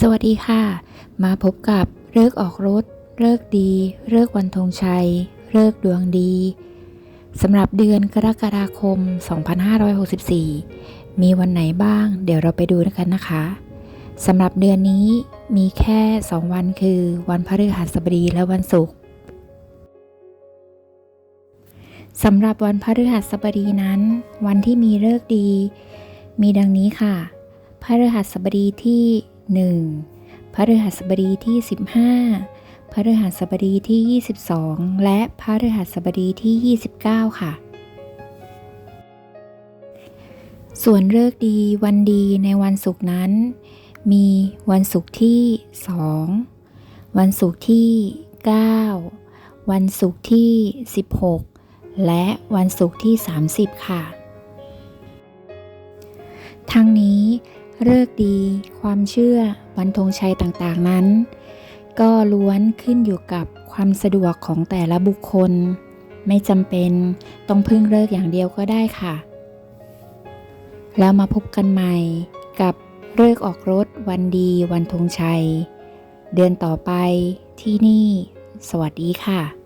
สวัสดีค่ะ มาพบกับเลิกออกรถ เลิกดีเลิกวันธงชัย เลิกดวงดีสำหรับเดือนกรกฎาคม 2564 มีวันไหนบ้าง เดี๋ยวเราไปดูกันนะคะสำหรับเดือนนี้มีแค่ 2 วันคือวันพฤหัสบดีและวันศุกร์สำหรับวันพฤหัสบดีนั้น วันที่มีเลิกดี มีดังนี้ค่ะพฤหัสบดีที่ 1พฤหัสบดีที่ 15พฤหัสบดีที่ 22 และพฤหัสบดีที่ 29 ค่ะ ส่วนเลิกดีวันดีในวันศุกร์นั้น มีวันศุกร์ที่ 2 วันศุกร์ที่ 9 วันศุกร์ที่ 16 และวันศุกร์ที่ 30 ค่ะ ทั้งนี้ เลิกดี ความเชื่อวันธงชัยต่างๆนั้น ก็ล้วนขึ้นอยู่กับความสะดวกของแต่ละบุคคล ไม่จำเป็นต้องพึ่งเลิกอย่างเดียวก็ได้ค่ะ แล้วมาพบกันใหม่กับเลิกออกรถวันดีวันธงชัย เดือนต่อไปที่นี่ สวัสดีค่ะ